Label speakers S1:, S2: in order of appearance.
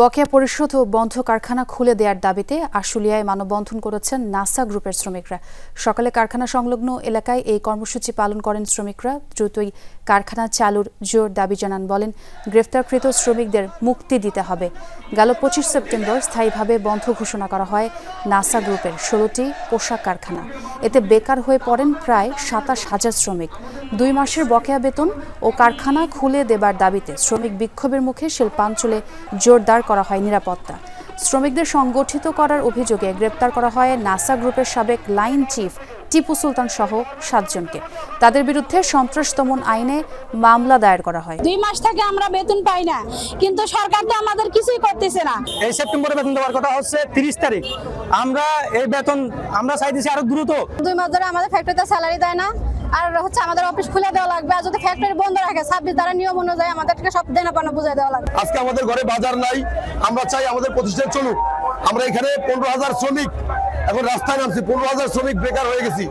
S1: বকেয়া পরিশোধ ও বন্ধ কারখানা খুলে দেওয়ার দাবিতে আশুলিয়ায় মানববন্ধন করেছেন নাসা গ্রুপের শ্রমিকরা। সকালে কারখানা সংলগ্ন এলাকায় এই কর্মসূচি পালন করেন শ্রমিকরা। দ্রুতই কারখানা চালুর জোর দাবি জানান, বলেন, গ্রেফতারকৃত শ্রমিকদের মুক্তি দিতে হবে। গেল পঁচিশ সেপ্টেম্বর স্থায়ীভাবে বন্ধ ঘোষণা করা হয় নাসা গ্রুপের ষোলোটি পোশাক কারখানা। এতে বেকার হয়ে পড়েন প্রায় সাতাশ হাজার শ্রমিক। দুই মাসের বকেয়া বেতন ও কারখানা খুলে দেবার দাবিতে শ্রমিক বিক্ষোভের মুখে শিল্পাঞ্চলে জোরদার করা হয় নিরাপত্তা। শ্রমিকদের সংগঠিত করার অভিযোগে গ্রেপ্তার করা হয় নাসা গ্রুপের সাবেক লাইন চিফ টিপু সুলতান সহ সাতজনকে। তাদের বিরুদ্ধে সন্ত্রাস দমন আইনে মামলা দায়ের করা হয়।
S2: দুই মাস থেকে আমরা বেতন পাই না কিন্তু সরকার তো আমাদের কিছুই করতেছে না।
S3: এই সেপ্টেম্বরে বেতন দেওয়ার কথা হচ্ছে তিরিশ তারিখ। আমরা এই বেতন আমরা চাইতেছি আরও দ্রুত।
S2: দুই মাস ধরে আমাদের ফ্যাক্টরিতে স্যালারি দেয় না। আর হচ্ছে আমাদের অফিস খুলে দেওয়া লাগবে, আর যদি ফ্যাক্টরি বন্ধ রাখে, ছাব্বিশ দ্বারা নিয়ম অনুযায়ী আমাদেরকে সব দেনা পানা বুঝাই দেওয়া লাগবে।
S4: আজকে আমাদের ঘরে বাজার নাই, আমরা চাই আমাদের প্রতিষ্ঠান চলুক। আমরা এখানে পনেরো হাজার শ্রমিক, এখন রাস্তায় নামছি, পনেরো হাজার শ্রমিক বেকার হয়ে গেছি।